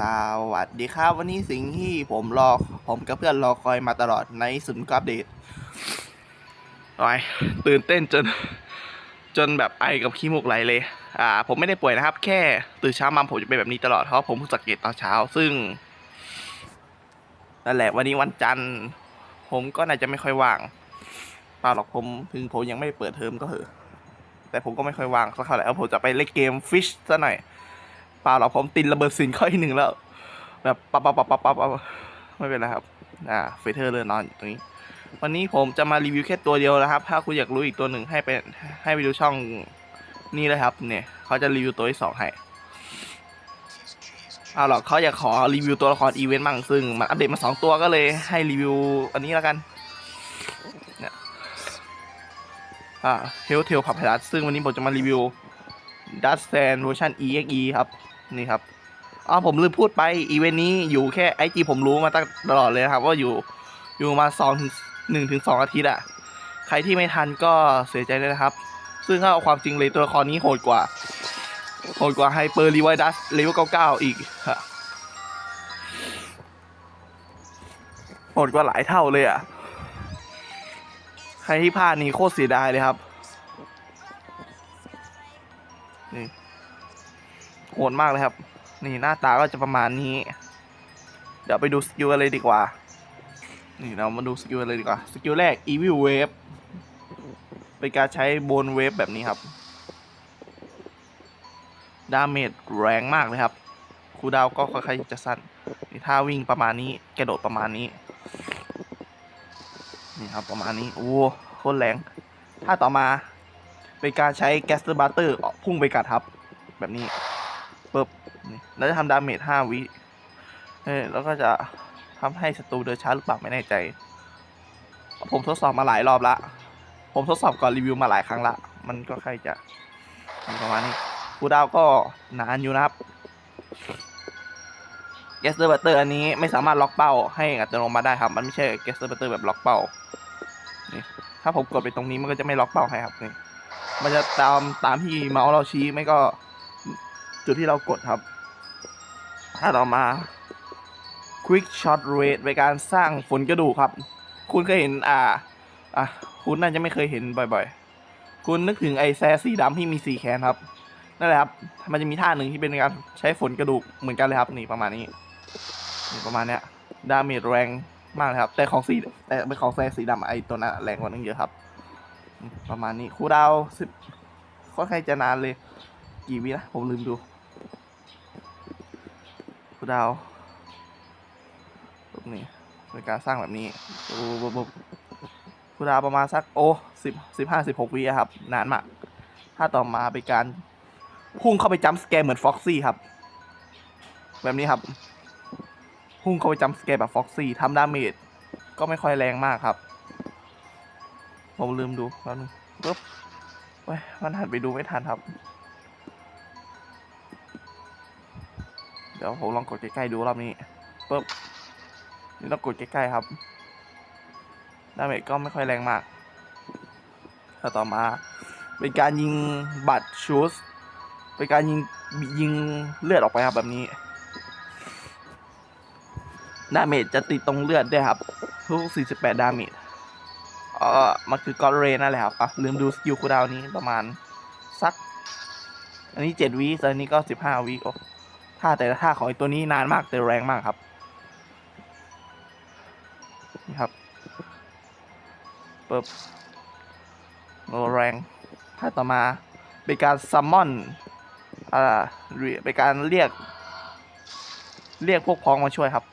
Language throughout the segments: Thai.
สวัสดีครับวันนี้สิ่งที่ผมรอ ผมกับเพื่อนรอคอยมาตลอดในสุนย์ก็อัปเดตโอ้ยตื่นเต้นจน จนแบบไอกับขี้มูกไหลเลย อ่า ผมไม่ได้ป่วยนะครับ แค่ตื่นเช้ามาผมจะเป็นแบบนี้ตลอดเพราะผมสังเกตตอนเช้า ซึ่งนั่นแหละวันนี้วันจันทร์ ผมก็น่าจะไม่ค่อยว่างเปล่าหรอกผมถึงผมยังไม่เปิดเทอมก็เหอะแต่ผมก็ไม่ค่อยว่างสักเท่าไหร่เอาผมจะไปเล่นเกมฟิชซะหน่อย เปล่าหรอกผมตินระเบิดสินข้อที่หนึ่งแล้ว แบบปั๊บปั๊บปั๊บปั๊บปั๊บปั๊บไม่เป็นไรครับ อ่าเฟเธอร์เลยนอนอยู่ตรงนี้ วันนี้ผมจะมารีวิวแค่ตัวเดียวนะครับ ถ้าคุณอยากรู้อีกตัวหนึ่งให้ไปให้ไปดูช่องนี้เลยครับ เนี่ยเขาจะรีวิวตัวที่สองให้เอาหรอกเขาอยากขอรีวิวตัวละครอีเวนต์มั่งซึ่งมันอัปเดตมาสองตัวก็เลยให้รีวิวอันนี้แล้วกันเนี่ยอ่าเฮลเทลพับพลัสซึ่งวันนี้ผมจะมารีวิวดัสแซนเวอร์ชัน EXE ครับ นี่ครับอ๋อผมลืมพูดไปอีเวนต์นี้อยู่แค่ไอจีผมรู้มาตั้งตลอดเลยครับ ว่าอยู่อยู่มาสองถึงหนึ่งถึงสองอาทิตย์อะใครที่ไม่ทันก็เสียใจด้วยนะครับ ซึ่งถ้าเอาความจริงเลยตัวละครนี้โหดกว่า โหดกว่าไฮเปอร์รีไวดัสเลเวล99อีกโหดกว่าหลายเท่าเลยอะใครที่พลาดนี่โคตรเสียดายเลยครับ หดมากเลยครับ นี่หน้าตาก็จะประมาณนี้ เดี๋ยวไปดูสกิลกันเลยดีกว่า นี่เรามาดูสกิลกันเลยดีกว่า สกิลแรก Evil Wave เป็นการใช้โบนเวฟแบบนี้ครับดาเมจแรงมากเลยครับ คูดาวก็ค่อยๆจะสั้นนี่ท่าวิ่งประมาณนี้ กระโดดประมาณนี้ นี่ครับประมาณนี้ โอ้โคตรแรง ถ้าต่อมา เป็นการใช้แกสเตอร์บัตเตอร์พุ่งไปกัดครับ แบบนี้ ปึ๊บแล้วจะทำดาเมจห้าวิเออแล้วก็จะทำให้ศัตรูเดินช้าหรือเปล่าไม่แน่ใจ ผมทดสอบมาหลายรอบละ ผมทดสอบก่อนรีวิวมาหลายครั้งละ มันก็ใครจะประมาณนี้คูดาวก็นานอยู่นะครับแกสเตอร์บัตเตอร์อันนี้ไม่สามารถล็อกเป้าให้อัตโนมัติได้ครับ มันไม่ใช่แกสเตอร์บัตเตอร์แบบล็อกเป้า นี่ ถ้าผมกดไปตรงนี้มันก็จะไม่ล็อกเป้าให้ครับนี่ มันจะตามตามที่เมาส์เราชี้ไม่ก็ จุดที่เรากดครับ ถ้าเรามา Quick Shot Rate ในการสร้างฝนกระดูกครับ คุณเคยเห็นอ่าอะคุณน่าจะไม่เคยเห็นบ่อยๆ คุณนึกถึงไอ้แซสีดำที่มีสีแขนครับนั่นแหละครับ มันจะมีท่าหนึ่งที่เป็นการใช้ฝนกระดูกเหมือนกันเลยครับนี่ประมาณนี้นี่ประมาณเนี้ยดาเมจแรงมากเลยครับ แต่ของสีแต่เป็นของแซสีดำไอ้ตัวนั้นแรงกว่านึงเยอะครับ ประมาณนี้ครูดาวสิบค่อนข้างจะนานเลย กี่วินะผมลืมดู ดาวปุ๊บนี่เป็นการสร้างแบบนี้ปุ๊บปุ๊บคูดาวประมาณสักโอ้สิบสิบห้าสิบหกวิครับ นานมาก ถ้าต่อมาเป็นการพุ่งเข้าไปจัมสแกร์เหมือนฟ็อกซี่ครับ แบบนี้ครับ พุ่งเข้าไปจัมสแกร์แบบฟ็อกซี่ทำดาเมจก็ไม่ค่อยแรงมากครับ ผมลืมดูแล้วนึงปุ๊บเว้ยมันหันไปดูไม่ทันครับ เดี๋ยวผมลองกดใกล้ๆดูรอบนี้ปุ๊บนี่ต้องกดใกล้ๆครับดาเมจก็ไม่ค่อยแรงมากถ้าต่อมา เป็นการยิงบัตรชูสเป็นการยิงยิงเลือดออกไปครับแบบนี้ดาเมจจะติดตรงเลือดด้วยครับทุก 48 ดาเมจเออมันคือกอดเรนนั่นแหละครับอะลืมดูสกิลคูดาวนี้ประมาณสัก อันนี้เจ็ดวิอันนี้ก็สิบห้าวิโอ้ ท่าแต่ละท่าของไอตัวนี้นานมากแต่แรงมากครับนี่ครับปึ๊บแรงท่าต่อมาเป็นการซัมมอนอ่าเป็นการเรียก เรียกพวกพ้องมาช่วยครับ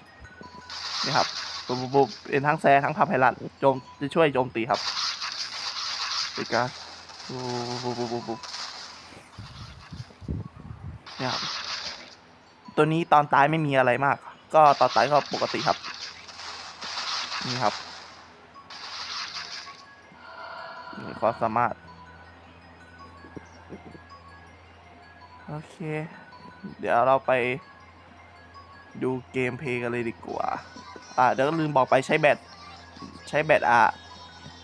นี่ครับปุ๊บปุ๊บเป็นทั้งแซ่ทั้งพาไพลัดโจมจะช่วยโจมตีครับเป็นการปุ๊บปุ๊บปุ๊บปุ๊บเนี่ยครับ ตัวนี้ตอนตายไม่มีอะไรมาก ก็ตอนตายก็ปกติครับ นี่ครับนี่ความสามารถ โอเค เดี๋ยวเราไปดูเกมเพลย์กันเลยดีกว่า อ่า เดี๋ยวก็ลืมบอกไปใช้แบต ใช้แบตอะ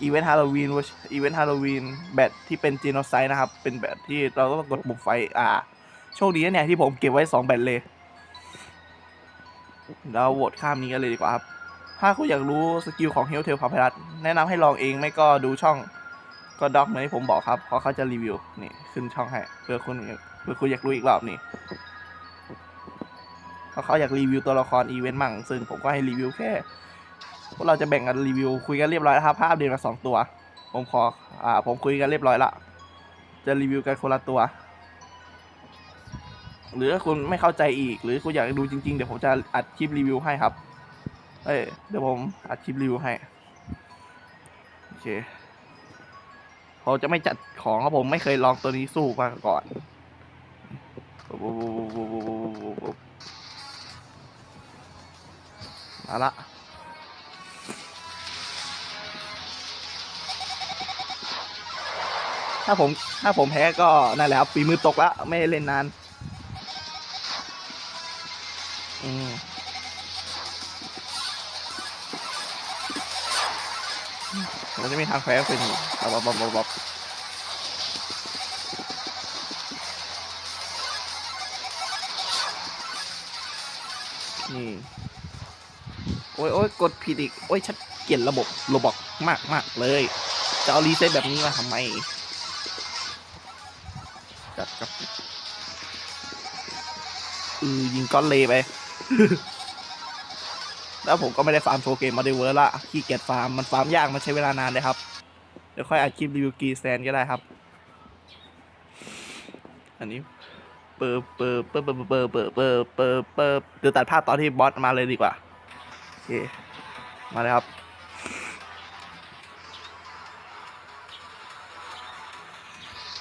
อีเวนต์ฮาโลวีนอีเวนต์ฮาโลวีนแบตที่เป็นจีโนไซด์นะครับ เป็นแบตที่เราต้องกดปุ่มไฟ อ่า โชคดีนะเนี่ยที่ผมเก็บไว้สองแบตเลย เราโหวตข้ามนี้กันเลยดีกว่าครับ ถ้าคุณอยากรู้สกิลของเฮลเทลพาพลัสแนะนำให้ลองเองไม่ก็ดูช่องก็ด็อกเหมือนที่ผมบอกครับ เพราะเขาจะรีวิวนี่ขึ้นช่องให้เพื่อคุณเพื่อคุณอยากรู้อีกรอบนี่เพราะเขาอยากรีวิวตัวละครอีเวนต์มั่ง ซึ่งผมก็ให้รีวิวแค่พวกเราจะแบ่งกันรีวิวคุยกันเรียบร้อยแล้วครับภาพเดียวมาสองตัว ผมขออ่าผมคุยกันเรียบร้อยละจะรีวิวกันคนละตัว หรือถ้าคุณไม่เข้าใจอีก หรือคุณอยากดูจริงๆ เดี๋ยวผมจะอัดคลิปรีวิวให้ครับ เอ้ยเดี๋ยวผมอัดคลิปรีวิวให้ โอเคผมจะไม่จัดของครับผมไม่เคยลองตัวนี้สู้มาก่อนเอาละถ้าผมถ้าผมแพ้ก็นั่นแหละครับฝีมือตกแล้วไม่เล่นนาน มเราจะมีทางแพ้เป็นบ๊อบบ๊อบบ๊อบบ๊อบนี่โอ้ยโอ้ยกดผิดอีก โอ้ยชัดเกลียดระบบโรบอกมากมากเลย จะเอารีเซ็ตแบบนี้มาทำไม จัดกับ อือยิงก้อนเลไป แล้วผมก็ไม่ได้ฟาร์มโชว์เกมมาเดเวอร์ละขี้เกียจฟาร์มมันฟาร์มยากมันใช้เวลานานเลยครับ เดี๋ยวค่อยอัดคลิปรีวิวกีแซนก็ได้ครับ อันนี้เปิดเปิดเปิดเปิดเปิดเปิดเปิดเปิดเปิดเดี๋ยวตัดภาพตอนที่บอสมาเลยดีกว่าโอเคมาเลยครับ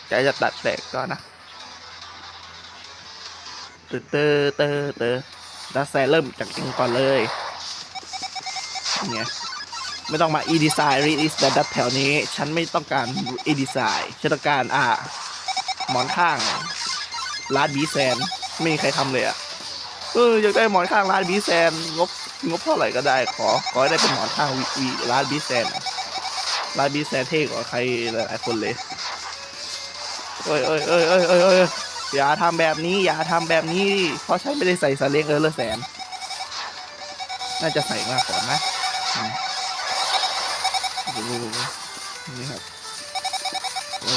ใจจะตัดแตกก่อนนะเตอเตอเตอเตอ ดัสแซเริ่มจากจริงก่อนเลยเนี่ยไม่ต้องมา e design read is the dot แถวนี้ ฉันไม่ต้องการ e design ฉันต้องการอ่าหมอนข้างร้านบีแซน ไม่มีใครทำเลยอะเอออยากได้หมอนข้างร้านบีแซนงบงบเท่าไหร่ก็ได้ ขอขอให้ได้เป็นหมอนข้างวีร้านบีแซนร้านบีแซนเท่กว่าใครหลายๆคนเลยเอ้ยเอ้ยเอ้ยเอ้ยเอ้ย อย่าทำแบบนี้ อย่าทำแบบนี้เพราะฉันไม่ได้ใส่สเลงเออเลอแสน น่าจะใส่มากก่อนนะอืมนี่ครับ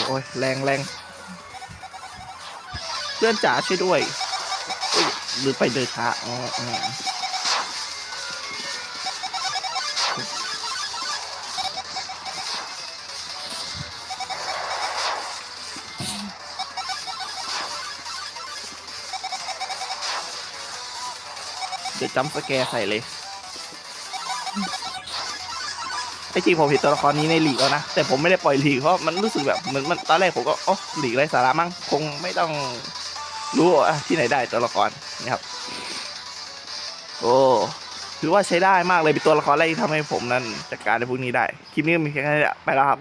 โอ้ยแรงแรงเพื่อนจ๋าช่วยด้วยเอ้ยหรือไปเดินช้าอ๋อ อ๋อเดี๋ยวจำสแกร์ใส่เลยไอจริงผมเห็นตัวละครนี้ในหลีกแล้วนะ แต่ผมไม่ได้ปล่อยหลีกเพราะมันรู้สึกแบบเหมือนมันตอนแรกผมก็อ๋อหลีกไรสาระมั้งคงไม่ต้องรู้ว่าที่ไหนได้ตัวละครนี่ครับ โอ้ถือว่าใช้ได้มากเลยเป็นตัวละครแรกที่ทำให้ผมนั้นจัดการในพวกนี้ได้ คลิปนี้มีแค่นี้แหละไปแล้วครับ